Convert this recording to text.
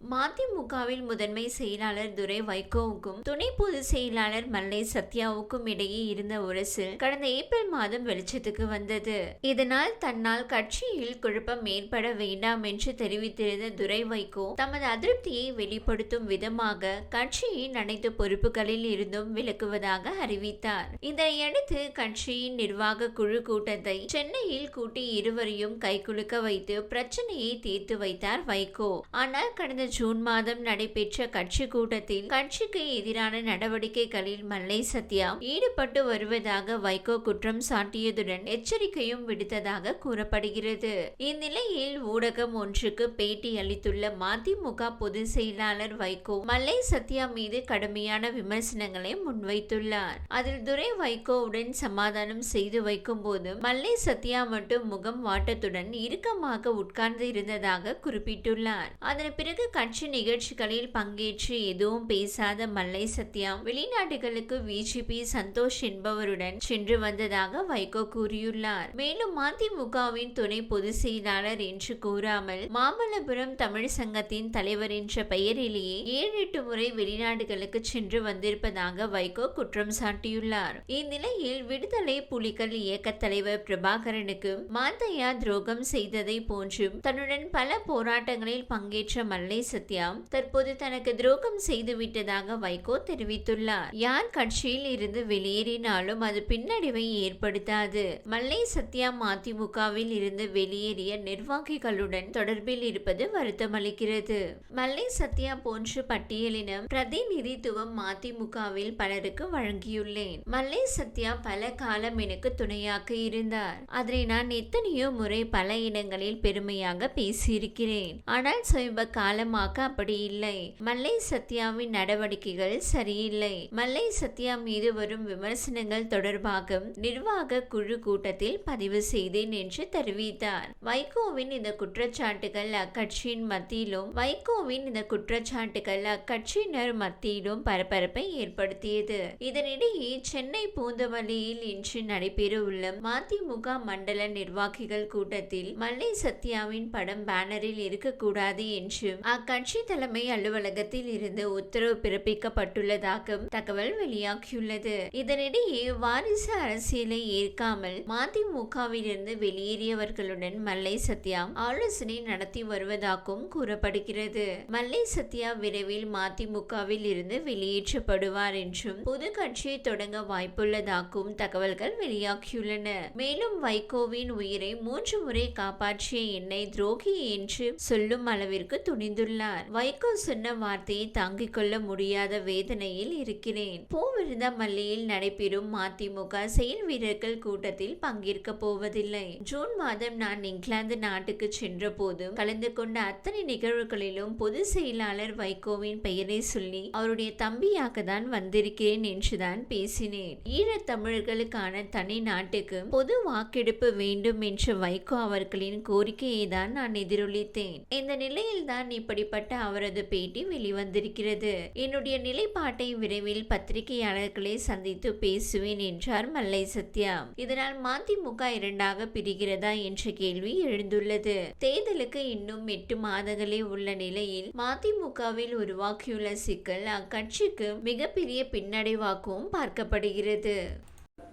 மதிமுகவில் முதன்மை செயலாளர் துரை வைகோவுக்கும் துணை பொதுச் செயலாளர் மல்லை சத்யாவுக்கும் இடையே இருந்த உரசு கடந்த ஏப்ரல் மாதம் வெளிச்சத்துக்கு வந்தது. இதனால் தன்னால் கட்சியில் குழப்பம் ஏற்பட வேண்டாம் என்று தெரிவித்திருந்த துரை வைகோ தமது அதிருப்தியை வெளிப்படுத்தும் விதமாக கட்சியின் அனைத்து பொறுப்புகளில் இருந்தும் விலக்குவதாக அறிவித்தார். இதனையடுத்து கட்சியின் நிர்வாக குழு கூட்டத்தை சென்னையில் கூட்டி இருவரையும் கைகுலுக்க வைத்து பிரச்சனையை தீர்த்து வைத்தார் வைகோ. ஆனால் கடந்த ஜூன் மாதம் நடைபெற்ற கட்சி கூட்டத்தில் கட்சிக்கு எதிரான நடவடிக்கைகளில் மல்லை சத்யா ஈடுபட்டு வருவதாக வைகோ குற்றம் சாட்டியதுடன் எச்சரிக்கையும் விடுத்ததாக கூறப்படுகிறது. இந்நிலையில் ஊடகம் ஒன்றுக்கு பேட்டி அளித்துள்ள மதிமுக பொதுச் செயலாளர் வைகோ மல்லை சத்யா மீது கடுமையான விமர்சனங்களை முன்வைத்துள்ளார். அதில் துரை வைகோவுடன் சமாதானம் செய்து வைக்கும் போது மல்லை சத்யா மட்டும் முகம் வாட்டத்துடன் இறுக்கமாக உட்கார்ந்து இருந்ததாக குறிப்பிட்டுள்ளார். அதன் பிறகு கட்சி நிகழ்ச்சிகளில் பங்கேற்று எதுவும் பேசாத மல்லை சத்யா வெளிநாடுகளுக்கு பிஜேபி சந்தோஷ் என்பவருடன் சென்று வந்ததாக வைகோ கூறியுள்ளார். மேலும் மதிமுகவின் துணை பொதுச் செயலாளர் என்று கூறாமல் மாமல்லபுரம் தமிழ் சங்கத்தின் தலைவர் என்ற பெயரிலேயே ஏழு எட்டு முறை வெளிநாடுகளுக்கு சென்று வந்திருப்பதாக வைகோ குற்றம் சாட்டியுள்ளார். இந்நிலையில் விடுதலை புலிகள் இயக்க தலைவர் பிரபாகரனுக்கு மாந்தையா துரோகம் செய்ததை போன்றும் தன்னுடன் பல போராட்டங்களில் பங்கேற்ற மல்லை சத்யா தற்போது தனக்கு துரோகம் செய்து விட்டதாக வைகோ தெரிவித்துள்ளார். யார் கட்சியில் இருந்து வெளியேறினாலும் அது பின்னடைவை ஏற்படுத்தாது. மல்லை சத்யா மதிமுகவில் இருந்து வெளியேறிய நிர்வாகிகளுடன் தொடர்பில் இருப்பது வருத்தமளிக்கிறது. மல்லை சத்யா போன்ற பட்டியலினம் பிரதிநிதித்துவம் மதிமுகவில் பலருக்கு வழங்கியுள்ளேன். மல்லை சத்யா பல காலம் எனக்கு துணையாக இருந்தார். அதனை நான் எத்தனையோ முறை பல இடங்களில் பெருமையாக பேசியிருக்கிறேன். ஆனால் சமீப காலமாக அப்படி இல்லை. மல்லை சத்யாவின் நடவடிக்கைகள் சரியில்லை. மல்லை சத்யா மீது வரும் விமர்சனங்கள் தொடர்பாக நிர்வாக குழு கூட்டத்தில் பதிவு செய்தேன் என்று தெரிவித்தார். வைகோவின் இந்த குற்றச்சாட்டுகள் அக்கட்சியின் மத்தியிலும் வைகோவின் இந்த குற்றச்சாட்டுகள் அக்கட்சியினர் மத்தியிலும் பரபரப்பை ஏற்படுத்தியது. இதனிடையே சென்னை பூந்தவல்லியில் இன்று நடைபெறவுள்ள மதிமுக மண்டல நிர்வாகிகள் கூட்டத்தில் மல்லை சத்யாவின் படம் பேனரில் இருக்கக்கூடாது என்று அக்கட்சி தலைமை அலுவலகத்தில் இருந்து உத்தரவு பிறப்பிக்கப்பட்டுள்ளதாக தகவல் வெளியாகியுள்ளது. இதனிடையே வாரிசு அரசியலை ஏற்காமல் மதிமுகவிலிருந்து வெளியேறியவர்களுடன் மல்லை சத்யா ஆலோசனை நடத்தி வருவதாகவும் கூறப்படுகிறது. மல்லை சத்யா விரைவில் மதிமுகவில் இருந்து வெளியேற்றப்படுவார் என்றும் புது கட்சியை தொடங்க வாய்ப்புள்ளதாகவும் தகவல்கள் வெளியாகியுள்ளன. மேலும் வைகோவின் உயிரை மூன்று முறை காப்பாற்றிய என்னை துரோகி என்று சொல்லும் அளவிற்கு துணிந்துள்ளார். வைகோ சொன்ன வார்த்தையை தாங்கிக் கொள்ள முடியாத வேதனையில் இருக்கிறேன். பூவிருந்த மல்லியில் நடைபெறும் மதிமுக செயல் வீரர்கள் கூட்டத்தில் பங்கேற்க போவதில்லை. ஜூன் மாதம் நான் இங்கிலாந்து நாட்டுக்கு சென்ற போதும் கலந்து கொண்ட அத்தனை நிகழ்வுகளிலும் பொதுச் செயலாளர் வைகோவின் பெயரை சொல்லி அவருடைய தம்பியாக தான் வந்திருக்கிறேன் என்றுதான் பேசினேன். ஈழத் தமிழர்களுக்கான தனி நாட்டுக்கு பொது வாக்கெடுப்பு வேண்டும் என்ற வைகோ அவர்களின் கோரிக்கையை தான் நான் எதிரொலித்தேன். இந்த நிலையில் தான் இப்படி செய்யப்பட்ட அவரது பேட்டி வெளிவந்திருக்கிறது. என்னுடைய நிலைப்பாட்டை விரைவில் பத்திரிகையாளர்களை சந்தித்து பேசுவேன் என்றார் மல்லை சத்யா. இதனால் மதிமுக இரண்டாக பிரிகிறதா என்ற கேள்வி எழுந்துள்ளது. தேர்தலுக்கு இன்னும் எட்டு மாதங்களே உள்ள நிலையில் மதிமுகவில் உருவாக்கியுள்ள சிக்கல் அக்கட்சிக்கு மிகப்பெரிய பின்னடைவாகவும் பார்க்கப்படுகிறது.